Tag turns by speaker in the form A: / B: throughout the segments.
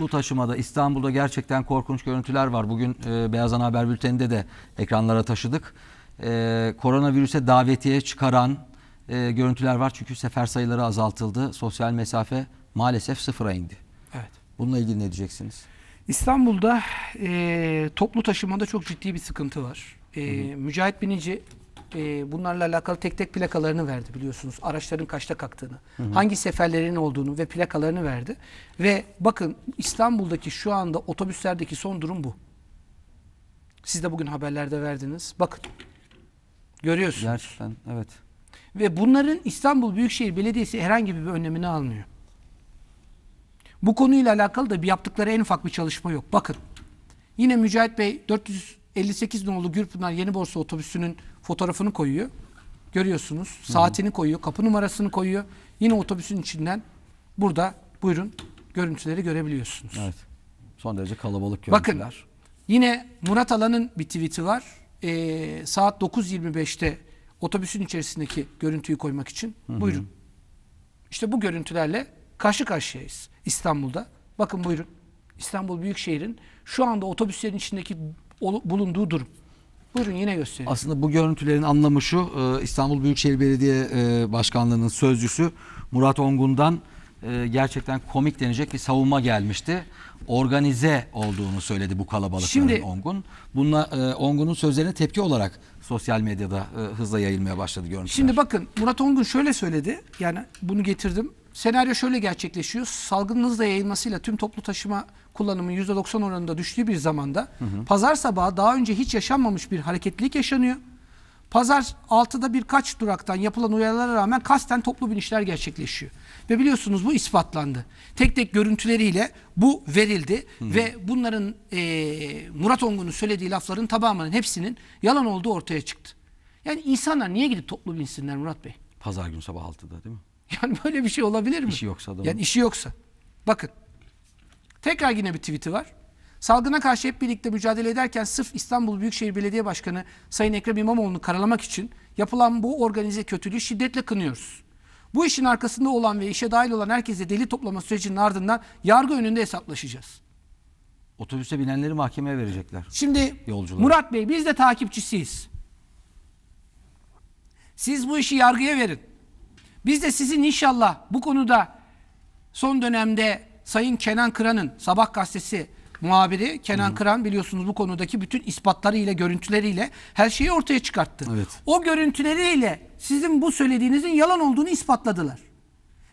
A: toplu taşımada İstanbul'da gerçekten korkunç görüntüler var. Bugün e, Beyaz Ana Haber Bülteni'nde de ekranlara taşıdık. E, koronavirüse davetiye çıkaran e, görüntüler var. Çünkü sefer sayıları azaltıldı. Sosyal mesafe maalesef sıfıra indi.
B: Evet.
A: Bununla ilgili ne diyeceksiniz?
B: İstanbul'da e, toplu taşımada çok ciddi bir sıkıntı var. E, Mücahit Binici e, bunlarla alakalı tek tek plakalarını verdi biliyorsunuz. Araçların kaçta kalktığını, hangi seferlerin olduğunu ve plakalarını verdi. Ve bakın İstanbul'daki şu anda otobüslerdeki son durum bu. Siz de bugün haberlerde verdiniz. Bakın. Görüyorsunuz.
A: Gerçekten evet.
B: Ve bunların İstanbul Büyükşehir Belediyesi herhangi bir önlemini almıyor. Bu konuyla alakalı da bir yaptıkları en ufak bir çalışma yok. Bakın yine Mücahit Bey 458 nolu Gürpınar Yeni Borsa otobüsünün fotoğrafını koyuyor. Görüyorsunuz. Saatini koyuyor. Kapı numarasını koyuyor. Yine otobüsün içinden burada buyurun görüntüleri görebiliyorsunuz.
A: Evet. Son derece kalabalık
B: Bakın
A: görüntüler.
B: yine Murat Alan'ın bir tweet'i var. Ee, saat 9.25'te otobüsün içerisindeki görüntüyü koymak için. Buyurun. İşte bu görüntülerle karşı karşıyayız İstanbul'da. Bakın buyurun. İstanbul Büyükşehir'in şu anda otobüslerin içindeki bulunduğu durum. Buyurun yine göstereyim.
A: Aslında bu görüntülerin anlamı şu e, İstanbul Büyükşehir Belediye e, Başkanlığı'nın sözcüsü Murat Ongun'dan e, gerçekten komik denecek bir savunma gelmişti. Organize olduğunu söyledi bu kalabalıkların
B: Şimdi-
A: Ongun. Bununla Ongun'un sözlerine tepki olarak sosyal medyada hızla yayılmaya başladı görüntüler.
B: Şimdi bakın Murat Ongun şöyle söyledi. Yani bunu getirdim. Senaryo şöyle gerçekleşiyor. Salgının hızla yayılmasıyla tüm toplu taşıma kullanımı %90 oranında düştüğü bir zamanda pazar sabahı daha önce hiç yaşanmamış bir hareketlilik yaşanıyor. Pazar 6'da birkaç duraktan yapılan uyarılara rağmen kasten toplu binişler gerçekleşiyor. Ve biliyorsunuz bu ispatlandı. Tek tek görüntüleriyle bu verildi ve bunların eee, Murat Ongun'un söylediği lafların tamamının hepsinin yalan olduğu ortaya çıktı. Yani insanlar niye gidip toplu binsinler Murat Bey?
A: Pazar günü sabah 6'da değil mi?
B: Yani böyle bir şey olabilir mi?
A: İşi yoksa adamın.
B: Yani işi yoksa. Bakın. Tekrar yine bir tweet'i var. Salgına karşı hep birlikte mücadele ederken sırf İstanbul Büyükşehir Belediye Başkanı Sayın Ekrem İmamoğlu'nu karalamak için yapılan bu organize kötülüğü şiddetle kınıyoruz. Bu işin arkasında olan ve işe dahil olan herkese deli toplama sürecinin ardından yargı önünde hesaplaşacağız.
A: Otobüse binenleri mahkemeye verecekler.
B: Şimdi
A: Yolcular.
B: Murat Bey biz de takipçisiyiz. Siz bu işi yargıya verin. Biz de sizin inşallah bu konuda son dönemde Sayın Kenan Kıran'ın Sabah gazetesi muhabiri Kenan Kıran biliyorsunuz bu konudaki bütün ispatlarıyla, görüntüleriyle her şeyi ortaya çıkarttı.
A: Evet.
B: O görüntüleriyle sizin bu söylediğinizin yalan olduğunu ispatladılar.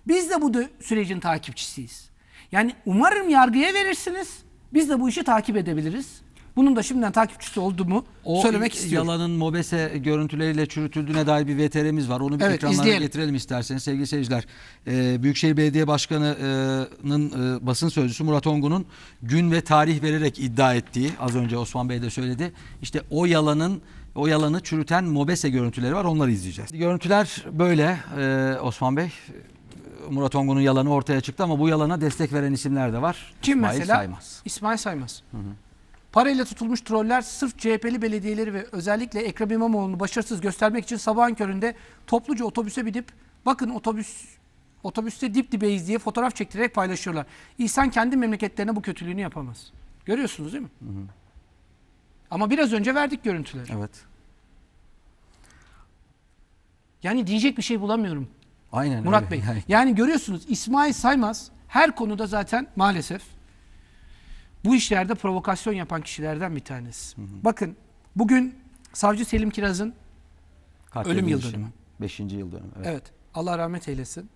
B: Biz de bu sürecin takipçisiyiz. Yani umarım yargıya verirsiniz. Biz de bu işi takip edebiliriz. Bunun da şimdiden takipçisi olduğumu
A: O
B: söylemek istiyorum.
A: yalanın mobese görüntüleriyle çürütüldüğüne dair bir VTR'miz var. Onu bir
B: Evet,
A: ekranlara
B: izleyelim.
A: getirelim isterseniz sevgili seyirciler. Ee, Büyükşehir Belediye Başkanı'nın e, basın sözcüsü Murat Ongun'un gün ve tarih vererek iddia ettiği az önce Osman Bey de söyledi. İşte o yalanın o yalanı çürüten mobese görüntüleri var. Onları izleyeceğiz. Görüntüler böyle Ee, Osman Bey. Murat Ongun'un yalanı ortaya çıktı ama bu yalana destek veren isimler de var.
B: Kim
A: İsmail
B: mesela?
A: Saymaz.
B: İsmail Saymaz. Parayla tutulmuş troller sırf CHP'li belediyeleri ve özellikle Ekrem İmamoğlu'nu başarısız göstermek için sabahın köründe topluca otobüse binip bakın otobüs otobüste dip dibeyiz diye fotoğraf çektirerek paylaşıyorlar. İnsan kendi memleketlerine bu kötülüğünü yapamaz. Görüyorsunuz değil mi? Ama biraz önce verdik görüntüleri.
A: Evet.
B: Yani diyecek bir şey bulamıyorum.
A: Aynen
B: Murat
A: öyle.
B: Bey.
A: Yani
B: görüyorsunuz İsmail Saymaz her konuda zaten maalesef bu işlerde provokasyon yapan kişilerden bir tanesi. Bakın bugün Savcı Selim Kiraz'ın Ölüm yıl dönümü.
A: Beşinci yıl dönümü. Evet.
B: evet Allah rahmet eylesin.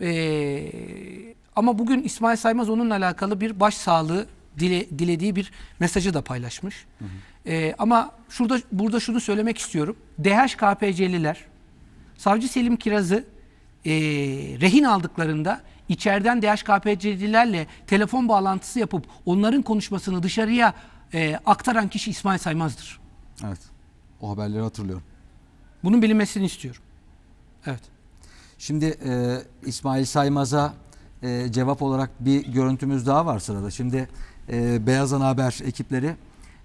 B: Ee, ama bugün İsmail Saymaz onunla alakalı bir baş sağlığı dile, dilediği bir mesajı da paylaşmış. Ee, ama şurada burada şunu söylemek istiyorum. DHKPC'liler Savcı Selim Kiraz'ı e, rehin aldıklarında içeriden DHKPC'lilerle telefon bağlantısı yapıp onların konuşmasını dışarıya e, aktaran kişi İsmail Saymaz'dır.
A: Evet. O haberleri hatırlıyorum.
B: Bunun bilinmesini istiyorum. Evet.
A: Şimdi e, İsmail Saymaz'a e, cevap olarak bir görüntümüz daha var sırada. Şimdi e, Beyaz Ana Haber ekipleri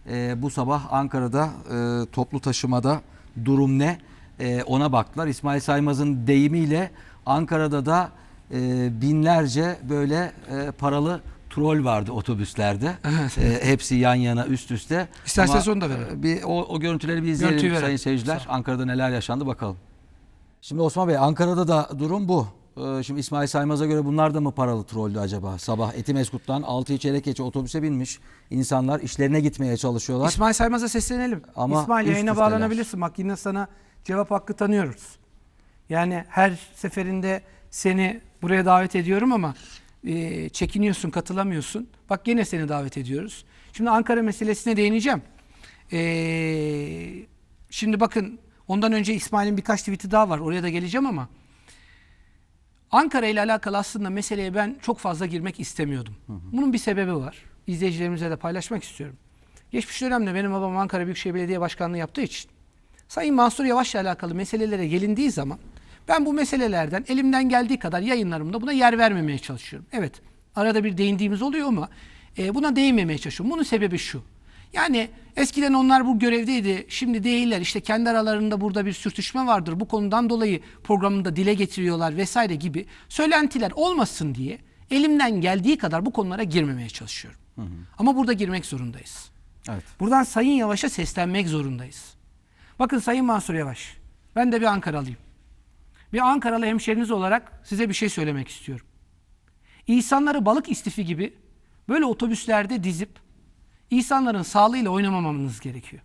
A: e, bu sabah Ankara'da e, toplu taşımada durum ne E, ona baktılar. İsmail Saymaz'ın deyimiyle Ankara'da da e, binlerce böyle e, paralı troll vardı otobüslerde.
B: Evet.
A: Ee, hepsi yan yana üst üste.
B: İsterseniz onu da verelim.
A: e, Bir o, o görüntüleri bir izleyelim
B: Görüntüyü verelim.
A: sayın seyirciler. Ankara'da neler yaşandı bakalım. Şimdi Osman Bey Ankara'da da durum bu. Ee, Şimdi İsmail Saymaz'a göre bunlar da mı paralı trollü acaba? Sabah Etimeskut'tan 6 çeyrek geçe otobüse binmiş insanlar işlerine gitmeye çalışıyorlar.
B: İsmail Saymaz'a seslenelim.
A: Ama
B: İsmail
A: üst
B: yayına
A: üsteler.
B: bağlanabilirsin. Bak yine sana cevap hakkı tanıyoruz. Yani her seferinde seni buraya davet ediyorum ama e, çekiniyorsun, katılamıyorsun. Bak yine seni davet ediyoruz. Şimdi Ankara meselesine değineceğim. E, şimdi bakın ondan önce İsmail'in birkaç tweet'i daha var. Oraya da geleceğim ama Ankara ile alakalı aslında meseleye ben çok fazla girmek istemiyordum. Bunun bir sebebi var. İzleyicilerimize de paylaşmak istiyorum. Geçmiş dönemde benim babam Ankara Büyükşehir Belediye Başkanlığı yaptığı için Sayın Mansur Yavaş'la alakalı meselelere gelindiği zaman ben bu meselelerden elimden geldiği kadar yayınlarımda buna yer vermemeye çalışıyorum. Evet arada bir değindiğimiz oluyor ama e, buna değinmemeye çalışıyorum. Bunun sebebi şu. Yani eskiden onlar bu görevdeydi, şimdi değiller. İşte kendi aralarında burada bir sürtüşme vardır. Bu konudan dolayı programında dile getiriyorlar vesaire gibi söylentiler olmasın diye elimden geldiği kadar bu konulara girmemeye çalışıyorum. Ama burada girmek zorundayız.
A: Evet.
B: Buradan Sayın Yavaş'a seslenmek zorundayız. Bakın Sayın Mansur Yavaş, ben de bir Ankaralıyım. Bir Ankaralı hemşeriniz olarak size bir şey söylemek istiyorum. İnsanları balık istifi gibi böyle otobüslerde dizip insanların sağlığıyla oynamamanız gerekiyor.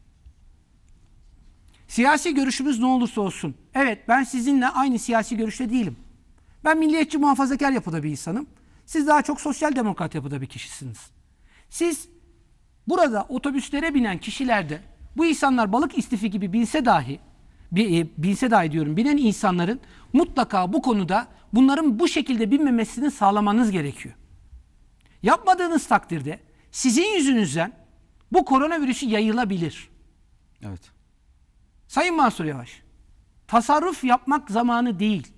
B: Siyasi görüşümüz ne olursa olsun. Evet ben sizinle aynı siyasi görüşte değilim. Ben milliyetçi muhafazakar yapıda bir insanım. Siz daha çok sosyal demokrat yapıda bir kişisiniz. Siz burada otobüslere binen kişilerde bu insanlar balık istifi gibi binse dahi e, binse dahi diyorum binen insanların mutlaka bu konuda bunların bu şekilde binmemesini sağlamanız gerekiyor. Yapmadığınız takdirde sizin yüzünüzden bu koronavirüsü yayılabilir.
A: Evet.
B: Sayın Mansur Yavaş, tasarruf yapmak zamanı değil.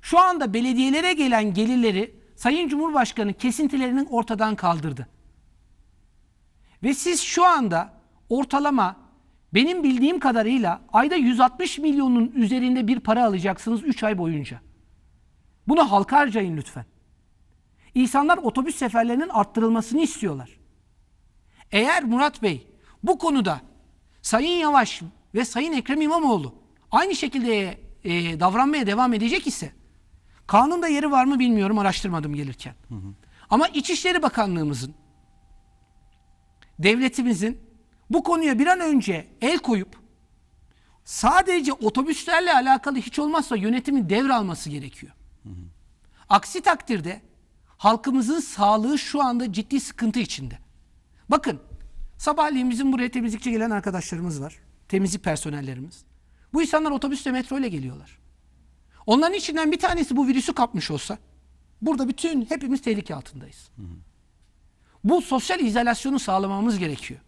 B: Şu anda belediyelere gelen gelirleri Sayın Cumhurbaşkanı kesintilerinin ortadan kaldırdı. Ve siz şu anda ortalama benim bildiğim kadarıyla ayda 160 milyonun üzerinde bir para alacaksınız 3 ay boyunca. Bunu halka harcayın lütfen. İnsanlar otobüs seferlerinin arttırılmasını istiyorlar. Eğer Murat Bey bu konuda Sayın Yavaş ve Sayın Ekrem İmamoğlu aynı şekilde e, davranmaya devam edecek ise kanunda yeri var mı bilmiyorum araştırmadım gelirken. Ama İçişleri Bakanlığımızın devletimizin bu konuya bir an önce el koyup sadece otobüslerle alakalı hiç olmazsa yönetimin devralması gerekiyor. Aksi takdirde halkımızın sağlığı şu anda ciddi sıkıntı içinde. Bakın sabahleyin bizim buraya temizlikçi gelen arkadaşlarımız var. Temizlik personellerimiz. Bu insanlar otobüsle metro ile geliyorlar. Onların içinden bir tanesi bu virüsü kapmış olsa burada bütün hepimiz tehlike altındayız. Bu sosyal izolasyonu sağlamamız gerekiyor.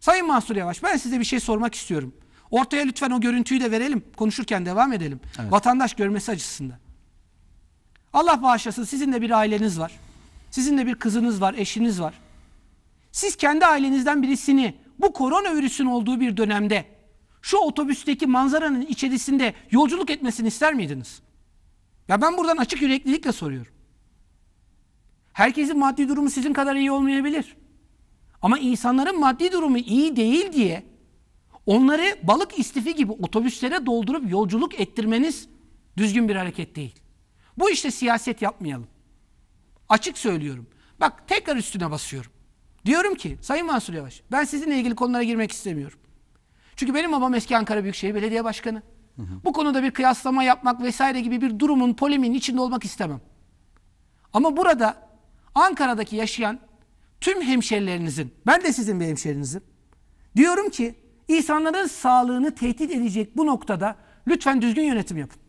B: Sayın Mansur Yavaş ben size bir şey sormak istiyorum. Ortaya lütfen o görüntüyü de verelim. Konuşurken devam edelim.
A: Evet.
B: Vatandaş görmesi açısından. Allah bağışlasın sizin de bir aileniz var. Sizin de bir kızınız var, eşiniz var. Siz kendi ailenizden birisini bu koronavirüsün olduğu bir dönemde şu otobüsteki manzaranın içerisinde yolculuk etmesini ister miydiniz? Ya ben buradan açık yüreklilikle soruyorum. Herkesin maddi durumu sizin kadar iyi olmayabilir. Ama insanların maddi durumu iyi değil diye onları balık istifi gibi otobüslere doldurup yolculuk ettirmeniz düzgün bir hareket değil. Bu işte siyaset yapmayalım. Açık söylüyorum. Bak tekrar üstüne basıyorum. Diyorum ki Sayın Mansur Yavaş ben sizinle ilgili konulara girmek istemiyorum. Çünkü benim babam eski Ankara Büyükşehir Belediye Başkanı. Bu konuda bir kıyaslama yapmak vesaire gibi bir durumun polemiğin içinde olmak istemem. Ama burada Ankara'daki yaşayan tüm hemşerilerinizin, ben de sizin bir hemşerinizim. Diyorum ki insanların sağlığını tehdit edecek bu noktada lütfen düzgün yönetim yapın.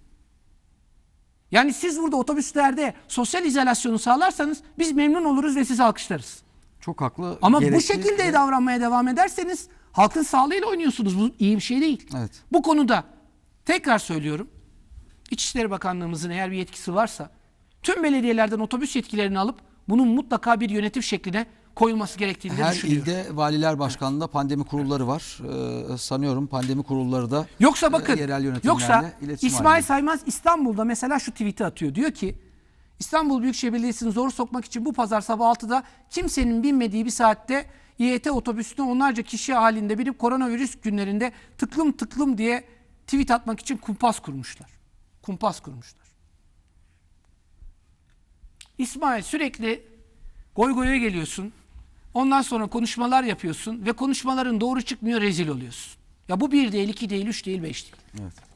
B: Yani siz burada otobüslerde sosyal izolasyonu sağlarsanız biz memnun oluruz ve sizi alkışlarız.
A: Çok haklı.
B: Ama bu şekilde
A: ve-
B: davranmaya devam ederseniz halkın sağlığıyla oynuyorsunuz. Bu iyi bir şey değil.
A: Evet.
B: Bu konuda tekrar söylüyorum. İçişleri Bakanlığımızın eğer bir yetkisi varsa tüm belediyelerden otobüs yetkilerini alıp bunun mutlaka bir yönetim şekline koyulması gerektiğini
A: Her
B: düşünüyorum.
A: ilde valiler başkanlığında pandemi kurulları var. Ee, sanıyorum pandemi kurulları da
B: Yoksa bakın,
A: e, yerel yönetimlerle
B: yoksa İsmail
A: halinde.
B: Saymaz İstanbul'da mesela şu tweet'i atıyor. Diyor ki İstanbul Büyükşehir Belediyesi'ni zor sokmak için bu pazar sabah 6'da kimsenin binmediği bir saatte İET otobüsüne onlarca kişi halinde binip koronavirüs günlerinde tıklım tıklım diye tweet atmak için kumpas kurmuşlar. Kumpas kurmuşlar. İsmail sürekli goy goya geliyorsun. Ondan sonra konuşmalar yapıyorsun ve konuşmaların doğru çıkmıyor rezil oluyorsun. Ya bu bir değil, iki değil, üç değil, beş değil.
A: Evet.